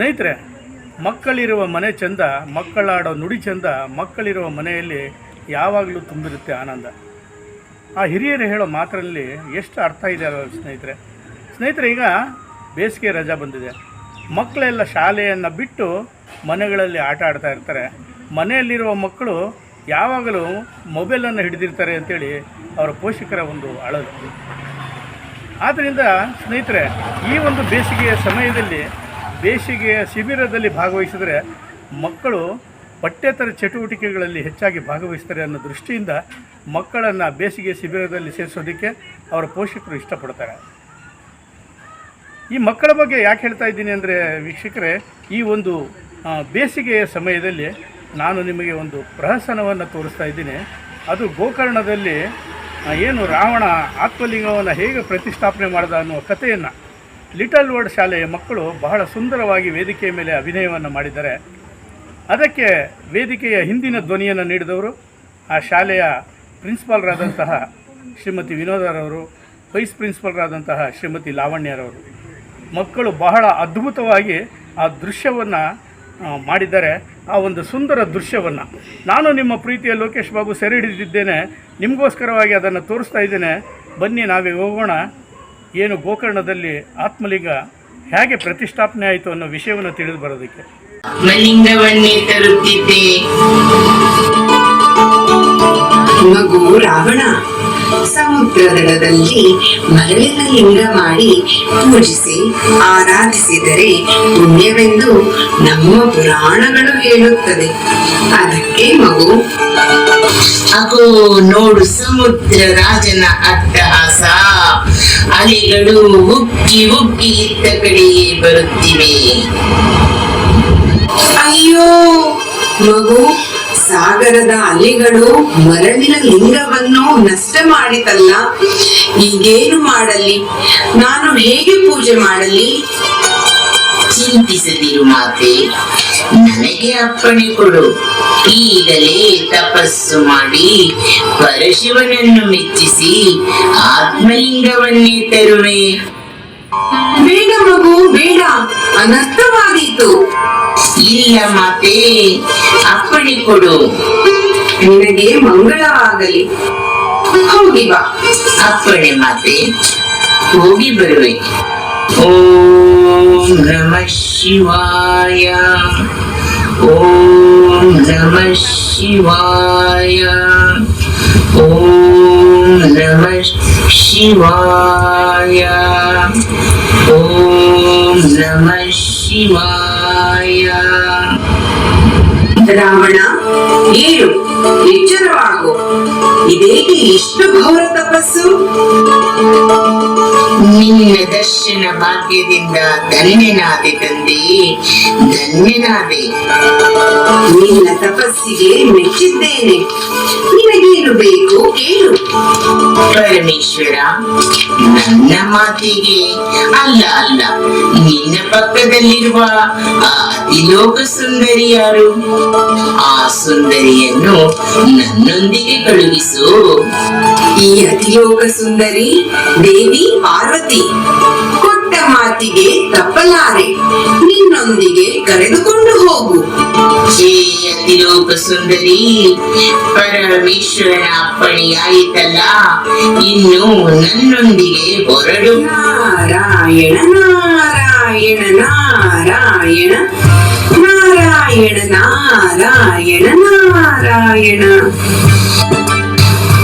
ಸ್ನೇಹಿತರೆ, ಮಕ್ಕಳಿರುವ ಮನೆ ಚಂದ, ಮಕ್ಕಳಾಡೋ ನುಡಿ ಚಂದ, ಮಕ್ಕಳಿರುವ ಮನೆಯಲ್ಲಿ ಯಾವಾಗಲೂ ತುಂಬಿರುತ್ತೆ ಆನಂದ. ಆ ಹಿರಿಯರು ಹೇಳೋ ಮಾತರಲ್ಲಿ ಎಷ್ಟು ಅರ್ಥ ಇದೆ ಅಲ್ವ ಸ್ನೇಹಿತರೆ? ಸ್ನೇಹಿತರೆ, ಈಗ ಬೇಸಿಗೆ ರಜಾ ಬಂದಿದೆ. ಮಕ್ಕಳೆಲ್ಲ ಶಾಲೆಯನ್ನು ಬಿಟ್ಟು ಮನೆಗಳಲ್ಲಿ ಆಟ ಆಡ್ತಾ ಇರ್ತಾರೆ. ಮನೆಯಲ್ಲಿರುವ ಮಕ್ಕಳು ಯಾವಾಗಲೂ ಮೊಬೈಲನ್ನು ಹಿಡಿದಿರ್ತಾರೆ ಅಂತೇಳಿ ಅವರ ಪೋಷಕರ ಒಂದು ಅಳಲು. ಆದ್ದರಿಂದ ಸ್ನೇಹಿತರೆ, ಈ ಒಂದು ಬೇಸಿಗೆಯ ಸಮಯದಲ್ಲಿ ಬೇಸಿಗೆಯ ಶಿಬಿರದಲ್ಲಿ ಭಾಗವಹಿಸಿದರೆ ಮಕ್ಕಳು ಪಠ್ಯೇತರ ಚಟುವಟಿಕೆಗಳಲ್ಲಿ ಹೆಚ್ಚಾಗಿ ಭಾಗವಹಿಸ್ತಾರೆ ಅನ್ನೋ ದೃಷ್ಟಿಯಿಂದ ಮಕ್ಕಳನ್ನು ಬೇಸಿಗೆ ಶಿಬಿರದಲ್ಲಿ ಸೇರಿಸೋದಕ್ಕೆ ಅವರ ಪೋಷಕರು ಇಷ್ಟಪಡ್ತಾರೆ. ಈ ಮಕ್ಕಳ ಬಗ್ಗೆ ಯಾಕೆ ಹೇಳ್ತಾ ಇದ್ದೀನಿ ಅಂದರೆ ವೀಕ್ಷಕರೇ, ಈ ಒಂದು ಬೇಸಿಗೆಯ ಸಮಯದಲ್ಲಿ ನಾನು ನಿಮಗೆ ಒಂದು ಪ್ರಹಸನವನ್ನು ತೋರಿಸ್ತಾ ಇದ್ದೀನಿ. ಅದು ಗೋಕರ್ಣದಲ್ಲಿ ಏನು ರಾವಣ ಆತ್ಮಲಿಂಗವನ್ನು ಹೇಗೆ ಪ್ರತಿಷ್ಠಾಪನೆ ಮಾಡಿದ ಅನ್ನುವ ಕಥೆಯನ್ನು. ಲಿಟಲ್ ವರ್ಡ್ ಶಾಲೆಯ ಮಕ್ಕಳು ಬಹಳ ಸುಂದರವಾಗಿ ವೇದಿಕೆಯ ಮೇಲೆ ಅಭಿನಯವನ್ನು ಮಾಡಿದ್ದಾರೆ. ಅದಕ್ಕೆ ವೇದಿಕೆಯ ಹಿಂದಿನ ಧ್ವನಿಯನ್ನು ನೀಡಿದವರು, ಆ ಶಾಲೆಯ ಪ್ರಿನ್ಸಿಪಾಲ್ರಾದಂತಹ ಶ್ರೀಮತಿ ವಿನೋದರವರು ವೈಸ್ ಪ್ರಿನ್ಸಿಪಾಲ್ರಾದಂತಹ ಶ್ರೀಮತಿ ಲಾವಣ್ಯರವರು ಮಕ್ಕಳು ಬಹಳ ಅದ್ಭುತವಾಗಿ ಆ ದೃಶ್ಯವನ್ನು ಮಾಡಿದ್ದಾರೆ. ಆ ಒಂದು ಸುಂದರ ದೃಶ್ಯವನ್ನು. ನಾನು ನಿಮ್ಮ ಪ್ರೀತಿಯ ಲೋಕೇಶ್ ಬಾಬು ಸೆರೆ ಹಿಡಿದಿದ್ದೇನೆ. ನಿಮಗೋಸ್ಕರವಾಗಿ ಅದನ್ನು ತೋರಿಸ್ತಾ ಇದ್ದೇನೆ. ಬನ್ನಿ ನಾವೇ ಹೋಗೋಣ. ಏನು ಗೋಕರ್ಣದಲ್ಲಿ ಆತ್ಮಲಿಂಗ ಹೇಗೆ ಪ್ರತಿಷ್ಠಾಪನೆ ಆಯಿತು ಅನ್ನೋ ವಿಷಯವನ್ನು ತಿಳಿದು ಬರೋದಕ್ಕೆ. ಆತ್ಮಲಿಂಗವನ್ನೇ ಮಗು ರಾವಣ ಸಮುದ್ರದಲ್ಲಿ ಮರಳಿನ ಲಿಂಗ ಮಾಡಿ ಪೂಜಿಸಿ, ಆರಾಧಿಸಿದರೆ ಪುಣ್ಯವೆಂದು ನಮ್ಮ ಪುರಾಣಗಳು ಹೇಳುತ್ತದೆ ಅದಕ್ಕೆ ಮಗು, ಅಗೋ, ನೋಡು ಸಮುದ್ರ ರಾಜನ ಅಟ್ಟಹಾಸ ಅಲೆಗಳು ಉಕ್ಕಿ ಉಕ್ಕಿ ಇತ್ತ ಕಡೆಗೆ ಬರುತ್ತಿವೆ. ಅಯ್ಯೋ, ಮಗು, ಸಾಗರದ ಅಲೆಗಳು ಮರಳಿನ ಲಿಂಗವನ್ನು ನಷ್ಟ ಮಾಡಿತಲ್ಲ, ಈಗೇನು ಮಾಡಲಿ? ನಾನು ಹೇಗೆ ಪೂಜೆ ಮಾಡಲಿ? ಚಿಂತಿಸದಿರು ಮಾತೆ ನನಗೆ ಅಪ್ಪಣೆ ಕೊಡು. ಈಗಲೇ ತಪಸ್ಸು ಮಾಡಿ ಪರಶಿವನನ್ನು ಮೆಚ್ಚಿಸಿ ಆತ್ಮಲಿಂಗವನ್ನೇ ತರುವೆ. ಬೇಡ ಮಗು ಬೇಡ. ಅನರ್ಥವಾದೀತು. ಇಲ್ಲ ಮಾತೆ ಅಪ್ಪಣೆ ಕೊಡು. ನಿನಗೆ ಆಗಲಿ ಹೋಗಿ ಬಾ. ಅಪ್ಪಣೆ ಮಾತೆ ಹೋಗಿ ಬರುವೆ. ಓಂ ನಮಃ ಶಿವಾಯ ಓಂ ನಮಃ ಶಿವಾಯ ಓಂ ನಮಃ ಶಿವಾಯ ಓಂ ನಮಃ ಶಿವಾಯ ರಾವಣ ಏಳು ಎಚ್ಚರವಾಗು ಇದೇಕೆ ಇಷ್ಟು ಘೋರ ತಪಸ್ಸು? ನಿನ್ನ ದರ್ಶನ ಭಾಗ್ಯದಿಂದ ಧನ್ಯನಾದೆ ತಂದೆ ಧನ್ಯನಾದೆ. ನಿನ್ನ ತಪಸ್ಸಿಗೆ ಮೆಚ್ಚಿದ್ದೇನೆ. ನಿನಗೇನು ಬೇಕು ಕೇಳು. ಪರಮೇಶ್ವರ ನನ್ನ ಮಾತಿಗೆ ಅಲ್ಲ ಅಲ್ಲ ನಿನ್ನ ಪಕ್ಕದಲ್ಲಿರುವ ಆ ಅತಿಲೋಕ ಸುಂದರಿ ಯಾರು ಆ ಸುಂದರಿಯನ್ನು ನನ್ನೊಂದಿಗೆ ಕಳುಹಿಸು. ಈ ಅತಿಲೋಕ ಸುಂದರಿ, ದೇವಿ ಪಾರ್ವತಿ, ಕೊಟ್ಟ ಮಾತಿಗೆ ತಪ್ಪಲಾರೆ. ನಿನ್ನೊಂದಿಗೆ ಕರೆದುಕೊಂಡು ಹೋಗು. ಹೇ ಅತಿಲೋಕ ಸುಂದರಿ, ಪರಮೇಶ್ವರನ ಅಪ್ಪಣೆಯಾಯಿತಲ್ಲ. ಇನ್ನು ನನ್ನೊಂದಿಗೆ ಹೊರಡು. ನಾರಾಯಣ ನಾರಾಯಣ ನಾರಾಯಣ. ನಾರಾಯಣ ನಾರಾಯಣ ನಾರಾಯಣ.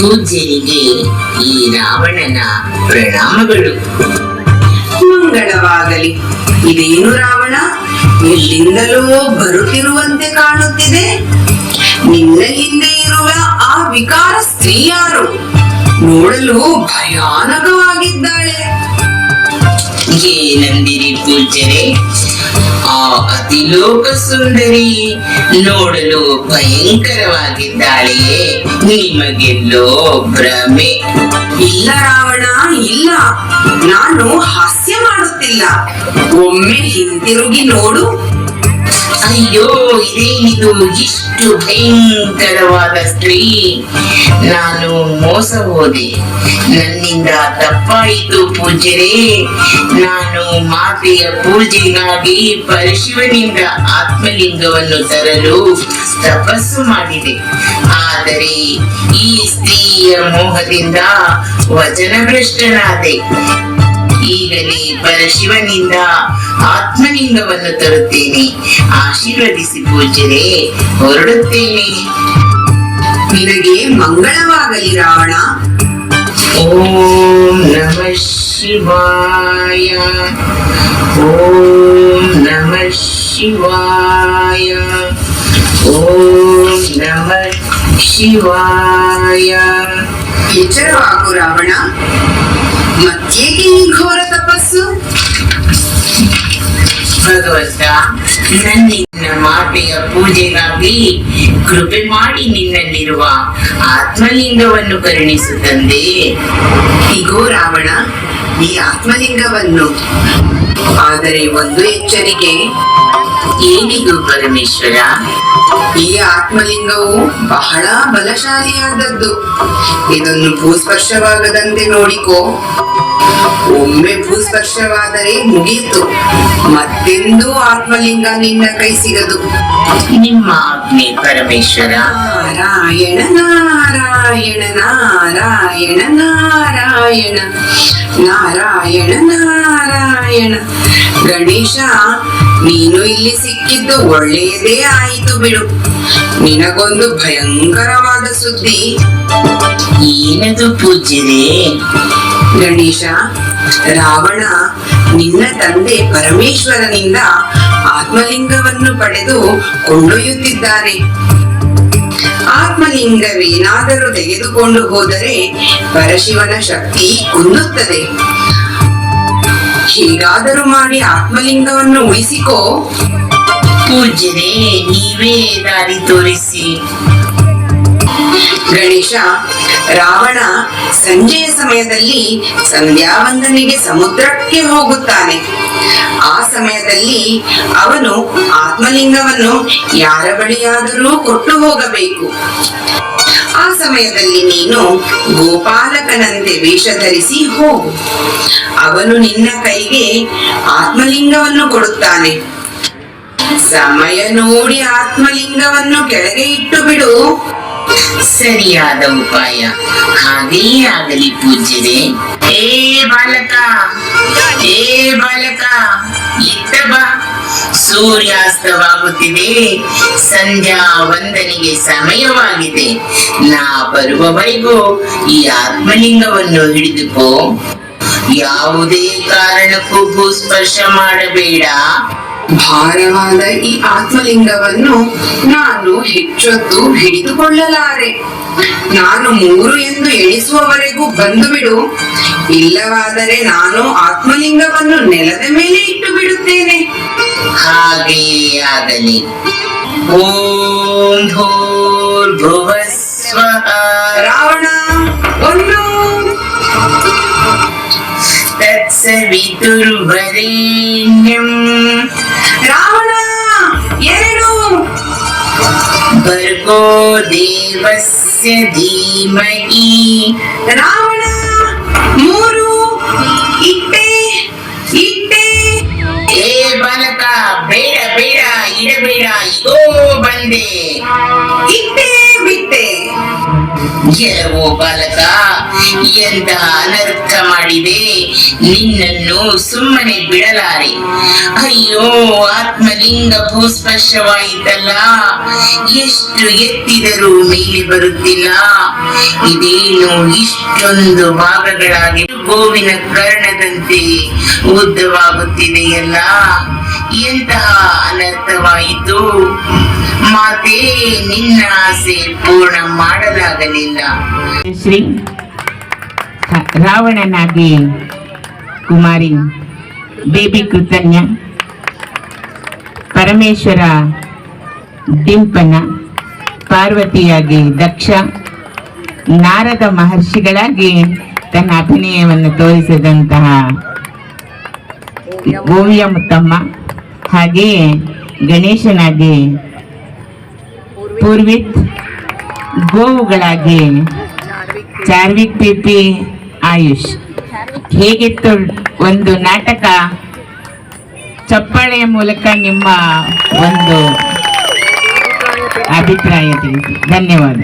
ಪೂಜ್ಯರಿಗೆ ಈ ರಾವಣನ ಪ್ರಣಾಮಗಳು. ಮಂಗಳವಾಗಲಿ. ಇದೇನು ರಾವಣ? ಎಲ್ಲಿಂದಲೋ ಬರುತ್ತಿರುವಂತೆ ಕಾಣುತ್ತಿದೆ. ನಿನ್ನ ಹಿಂದೆ ಇರುವ ಆ ವಿಕಾರ ಸ್ತ್ರೀಯಾರು ನೋಡಲು ಭಯಾನಕವಾಗಿದ್ದಾಳೆ. ಏನಂದಿರಿ ಪೂಜ್ಯರೇ? ಆ ಅತಿಲೋಕ ಸುಂದರಿ ನೋಡಲು ಭಯಂಕರವಾಗಿದ್ದಾಳೆಯೇ ನಿಮಗೆಲ್ಲೋ ಭ್ರಮೆ. ಇಲ್ಲ ರಾವಣ, ಇಲ್ಲ. ನಾನು ಹಾಸ್ಯ ಮಾಡುತ್ತಿಲ್ಲ. ಒಮ್ಮೆ ಹಿಂತಿರುಗಿ ನೋಡು. ಅಯ್ಯೋ, ಇದೇನಿದು? ಇಷ್ಟು ಭಯಂಕರವಾದ ಸ್ತ್ರೀ. ನಾನು ಮೋಸ ಹೋದೆ. ನನ್ನಿಂದ ತಪ್ಪಾಯಿತು ಪೂಜ್ಯರೇ. ನಾನು ಮಾತೆಯ ಪೂಜೆಗಾಗಿ ಪರಶಿವನಿಂದ ಆತ್ಮಲಿಂಗವನ್ನು ತರಲು ತಪಸ್ಸು ಮಾಡಿದೆ. ಆದರೆ ಈ ಸ್ತ್ರೀಯ ಮೋಹದಿಂದ ವಚನಭ್ರಷ್ಟನಾದೆ. ಈಗಲೇ ಪರಶಿವನಿಂದ ಆತ್ಮಲಿಂಗವನ್ನು ತರುತ್ತೇನೆ. ಆಶೀರ್ವದಿಸಿ ಪೂಜನೆ ಹೊರಡುತ್ತೇನೆ. ನಿನಗೆ ಮಂಗಳವಾಗಲಿ ರಾವಣ. ಓಂ ನಮ ಶಿವಾಯ. ಓಂ ನಮ ಶಿವಾಯ. ಓಂ ನಮ ಶಿವಾಯ. ಎಚ್ಚರವಾಗು ರಾವಣ. ಮತ್ತೇಕೆ ಈ ಘೋರ ತಪಸ್ಸು ಭಗವಂತ ಮಾತೆಯ ಪೂಜೆಗಾಗಿ ಕೃಪೆ ಮಾಡಿ ನಿನ್ನಲ್ಲಿರುವ ಆತ್ಮಲಿಂಗವನ್ನು ಕರುಣಿಸು ತಂದೆ ಇಗೋ ರಾವಣ, ಈ ಆತ್ಮಲಿಂಗವನ್ನು. ಆದರೆ ಒಂದು ಎಚ್ಚರಿಕೆ ಏನಿದು ಪರಮೇಶ್ವರ? ಈ ಆತ್ಮಲಿಂಗವು ಬಹಳ ಬಲಶಾಲಿಯಾದದ್ದು. ಇದನ್ನು ಭೂಸ್ಪರ್ಶವಾಗದಂತೆ ನೋಡಿಕೋ. ಒಮ್ಮೆ ಭೂಸ್ಪರ್ಶವಾದರೆ ಮುಗಿಯಿತು. ಮತ್ತೆಂದೂ ಆತ್ಮಲಿಂಗ ನಿನ್ನ ಕೈ ಸಿಗದು. ನಿಮ್ಮ ಆಜ್ಞೆ ಪರಮೇಶ್ವರ. ನಾರಾಯಣ ನಾರಾಯಣ ನಾರಾಯಣ ನಾರಾಯಣ. ನಾರಾಯಣ ನಾರಾಯಣ. ಗಣೇಶ ನೀನು ಇಲ್ಲಿ ಸಿಕ್ಕಿದ್ದು ಒಳ್ಳೆಯದೇ ಆಯಿತು ಬಿಡು. ನಿನಗೊಂದು ಭಯಂಕರವಾದ ಸುದ್ದಿ. ಏನದು ಪೂಜ್ಯರೇ? ಗಣೇಶ ರಾವಣ ನಿನ್ನ ತಂದೆ ಪರಮೇಶ್ವರನಿಂದ ಆತ್ಮಲಿಂಗವನ್ನು ಪಡೆದು ಕೊಂಡೊಯ್ಯುತ್ತಿದ್ದಾರೆ. ಆತ್ಮಲಿಂಗವೇನಾದರೂ ತೆಗೆದುಕೊಂಡು ಹೋದರೆ ಪರಶಿವನ ಶಕ್ತಿ ಕುಂದುತ್ತದೆ ಹೀಗಾದರೂ ಮಾಡಿ ಆತ್ಮಲಿಂಗವನ್ನು ಉಳಿಸಿಕೋ. ಪೂಜ್ಯರೇ ನೀವೇ ದಾರಿ ತೋರಿಸಿ. ಗಣೇಶ ರಾವಣ ಸಂಜೆಯ ಸಮಯದಲ್ಲಿ ಸಂಧ್ಯಾವಂದನಿಗೆ ಸಮುದ್ರಕ್ಕೆ ಹೋಗುತ್ತಾನೆ. ಆ ಸಮಯದಲ್ಲಿ ಅವನು ಆತ್ಮಲಿಂಗವನ್ನು ಯಾರ ಬಳಿಯಾದರೂ ಕೊಟ್ಟು ಹೋಗಬೇಕು. ಆ ಸಮಯದಲ್ಲಿ ನೀನು ಗೋಪಾಲಕನಂತೆ ವೇಷ ಧರಿಸಿ ಹೋಗು. ಅವನು ನಿನ್ನ ಕೈಗೆ ಆತ್ಮಲಿಂಗವನ್ನು ಕೊಡುತ್ತಾನೆ. ಸಮಯ ನೋಡಿ ಆತ್ಮಲಿಂಗವನ್ನು ಕೆಳಗೆ ಇಟ್ಟು ಬಿಡು. ಸರಿಯಾದ ಉಪಾಯ. ಹಾಗೆಯೇ ಆಗಲಿ ಪೂಜ್ಯರೇ ಏ ಬಾಲಕ ಏ ಬಾಲಕ, ಇತ್ತ ಬಾ. ಸೂರ್ಯಾಸ್ತವಾಗುತ್ತಿದೆ. ಸಂಧ್ಯಾ ವಂದನೆಗೆ ಸಮಯವಾಗಿದೆ. ನಾ ಬರುವವರೆಗೂ ಈ ಆತ್ಮಲಿಂಗವನ್ನು ಹಿಡಿದುಕೋ. ಯಾವುದೇ ಕಾರಣಕ್ಕೂ ಭೂಸ್ಪರ್ಶ ಮಾಡಬೇಡ. ಭಾರವಾದ ಈ ಆತ್ಮಲಿಂಗವನ್ನು ನಾನು ಹೆಚ್ಚೊತ್ತು ಹಿಡಿದುಕೊಳ್ಳಲಾರೆ. ನಾನು ಮೂರು ಎಂದು ಎಣಿಸುವವರೆಗೂ ಬಂದು ಬಿಡು ಇಲ್ಲವಾದರೆ ನಾನು ಆತ್ಮಲಿಂಗವನ್ನು ನೆಲದ ಮೇಲೆ ಬಿಡುತ್ತೇನೆ. ಹಾಗೆಯೇ ಆಗಲಿ. ಓಂ ಭೂರ್ಭುವ ರಾವಣ ಒಂದು. ತತ್ಸವಿತುರ್ವರೆಣ್ಯಂ. ರಾವಣ ಎರಡು. ಭರ್ಗೋ ದೇವಸ್ಯ ಧೀಮಹಿ. ರಾವಣ ಗೆಲುವು ಬಾಲಕ ಎಂತ ಅನರ್ಥ ಮಾಡಿದೆ, ನಿನ್ನನ್ನು ಸುಮ್ಮನೆ ಬಿಡಲಾರೆ. ಅಯ್ಯೋ, ಆತ್ಮಲಿಂಗ ಭೂಸ್ಪರ್ಶವಾಯಿತಲ್ಲ, ಎಷ್ಟು ಎತ್ತಿದರೂ ಮೇಲೆ ಬರುತ್ತಿಲ್ಲ. ಇದೇನು ಇಷ್ಟೊಂದು ಭಾಗಗಳಾಗಿ ಗೋವಿನ ಕರ್ಣದಂತೆ ಉದ್ದವಾಗುತ್ತಿದೆಯಲ್ಲ. ಎಂತಹ ಅನರ್ಥವಾಯಿತು? ಮಾತೆ, ನಿನ್ನ ಆಸೆ ಪೂರ್ಣ ಮಾಡಲಾಗಲಿಲ್ಲ. ಶ್ರೀ ರಾವಣನಾಗಿ ಕುಮಾರಿ, ಬೇಬಿ ಕೃತಜ್ಞ, ಪರಮೇಶ್ವರ ಡಿಂಪನ, ಪಾರ್ವತಿಯಾಗಿ ದಕ್ಷ, ನಾರದ ಮಹರ್ಷಿಗಳಾಗಿ ತನ್ನ ಅಭಿನಯವನ್ನು ತೋರಿಸಿದಂತಹ ಗೋವಿಯ ಮುತ್ತಮ್ಮ ಹಾಗೆಯೇ ಗಣೇಶನಾಗಿ ಪೂರ್ವಿತ್ ಗೋವುಗಳಾಗಿ ಚಾರ್ವಿಕ್ ಪಿಪಿ ಆಯುಷ್. ಹೇಗಿತ್ತು ಒಂದು ನಾಟಕ ಚಪ್ಪಾಳೆಯ ಮೂಲಕ ನಿಮ್ಮ ಒಂದು ಅಭಿಪ್ರಾಯ ತಿಳಿಸಿ. ಧನ್ಯವಾದ.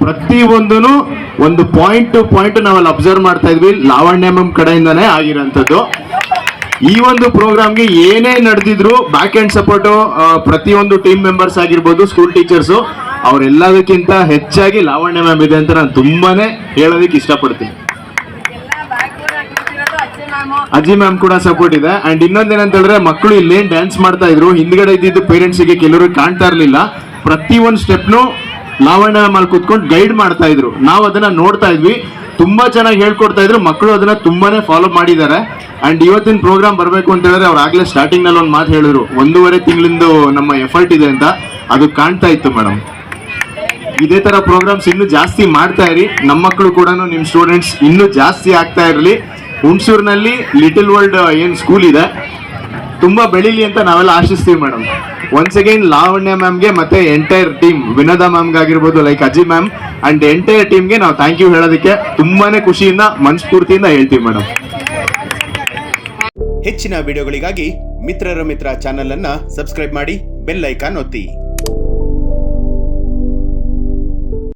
ಪ್ರತಿ ಒಂದನು ಒಂದು ಪಾಯಿಂಟ್ ಟು ಪಾಯಿಂಟ್ ನಾವಲ್ಲಿ ಅಬ್ಸರ್ವ್ ಮಾಡ್ತಾ ಇದ್ವಿ. ಲಾವಣ್ಯ ಮ್ಯಾಮ್ ಕಡೆಯಿಂದಾನೇ ಆಗಿರೋಂಥದ್ದು. ಈ ಒಂದು ಪ್ರೋಗ್ರಾಮ್ಗೆ ಏನೇ ನಡೆದಿದ್ರು ಬ್ಯಾಕ್ ಎಂಡ್ ಸಪೋರ್ಟು ಪ್ರತಿಯೊಂದು ಟೀಮ್ ಮೆಂಬರ್ಸ್ ಆಗಿರ್ಬೋದು ಸ್ಕೂಲ್ ಟೀಚರ್ಸು ಅವರೆಲ್ಲದಕ್ಕಿಂತ ಹೆಚ್ಚಾಗಿ ಲಾವಣ್ಯ ಮ್ಯಾಮ್ ಇದೆ ಅಂತ ನಾನು ತುಂಬಾನೇ ಹೇಳೋದಕ್ಕೆ ಇಷ್ಟಪಡ್ತೀನಿ. ಅಜ್ಜಿ ಮ್ಯಾಮ್ ಕೂಡ ಸಪೋರ್ಟ್ ಇದೆ. ಅಂಡ್ ಇನ್ನೊಂದೇನಂತ ಹೇಳಿದ್ರೆ, ಮಕ್ಕಳು ಇಲ್ಲಿ ಡ್ಯಾನ್ಸ್ ಮಾಡ್ತಾ ಇದ್ರು, ಹಿಂದ್ಗಡೆ ಇದ್ದಿದ್ದು ಪೇರೆಂಟ್ಸ್ಗೆ ಕೆಲವರು ಕಾಣ್ತಾ ಇರಲಿಲ್ಲ. ಪ್ರತಿ ಒಂದು ಸ್ಟೆಪ್ನು ಲಾವಣ್ಯ ಮ್ಯಾಮ್ ಅಲ್ಲಿ ಕುತ್ಕೊಂಡು ಗೈಡ್ ಮಾಡ್ತಾ ಇದ್ರು. ನಾವು ಅದನ್ನ ನೋಡ್ತಾ ಇದ್ವಿ. ತುಂಬಾ ಚೆನ್ನಾಗಿ ಹೇಳ್ಕೊಡ್ತಾ ಇದ್ರು. ಮಕ್ಕಳು ಅದನ್ನ ತುಂಬಾನೇ ಫಾಲೋ ಮಾಡಿದ್ದಾರೆ. ಅಂಡ್ ಇವತ್ತಿನ ಪ್ರೋಗ್ರಾಮ್ ಬರಬೇಕು ಅಂತ ಹೇಳಿದ್ರೆ ಅವ್ರು ಆಗ್ಲೇ ಸ್ಟಾರ್ಟಿಂಗ್ನಲ್ಲಿ ಒಂದು ಮಾತು ಹೇಳಿದ್ರು. ಒಂದೂವರೆ ತಿಂಗಳಿಂದ ನಮ್ಮ ಎಫರ್ಟ್ ಇದೆ ಅಂತ. ಅದು ಕಾಣ್ತಾ ಇತ್ತು ಮೇಡಮ್ ಇದೇ ತರ ಪ್ರೋಗ್ರಾಮ್ಸ್ ಇನ್ನೂ ಜಾಸ್ತಿ ಮಾಡ್ತಾ ಇರಿ. ನಮ್ಮ ಮಕ್ಕಳು ಕೂಡ ನಿಮ್ ಸ್ಟೂಡೆಂಟ್ಸ್ ಇನ್ನೂ ಜಾಸ್ತಿ ಆಗ್ತಾ ಇರಲಿ. ಹುಣಸೂರಿನಲ್ಲಿ ಲಿಟಲ್ ವರ್ಲ್ಡ್ ಏನ್ ಸ್ಕೂಲ್ ಇದೆ. ತುಂಬಾ ಬೆಳಿಲಿ ಅಂತ ನಾವೆಲ್ಲ ಆಶಿಸ್ತೀವಿ ಮೇಡಮ್ ಒನ್ಸ್ ಅಗೈನ್ ಲಾವಣ್ಯ ಮ್ಯಾಮ್ಗೆ ಮತ್ತೆ ಎಂಟೈರ್ ಟೀಮ್ ವಿನೋದ ಮ್ಯಾಮ್ಗೆ ಆಗಿರ್ಬೋದು like Aji ma'am and entire ಟೀಮ್ಗೆ ನಾವು ಥ್ಯಾಂಕ್ ಯು ಹೇಳೋದಕ್ಕೆ ತುಂಬಾನೇ ಖುಷಿಯಿಂದ, ಮನಸ್ಫೂರ್ತಿಯಿಂದ ಹೇಳ್ತೀವಿ ಮೇಡಮ್ ಹೆಚ್ಚಿನ ವಿಡಿಯೋಗಳಿಗಾಗಿ ಮಿತ್ರರ ಮಿತ್ರ ಚಾನೆಲ್ ಅನ್ನ ಸಬ್ಸ್ಕ್ರೈಬ್ ಮಾಡಿ ಬೆಲ್ ಐಕಾನ್ ಒತ್ತಿ.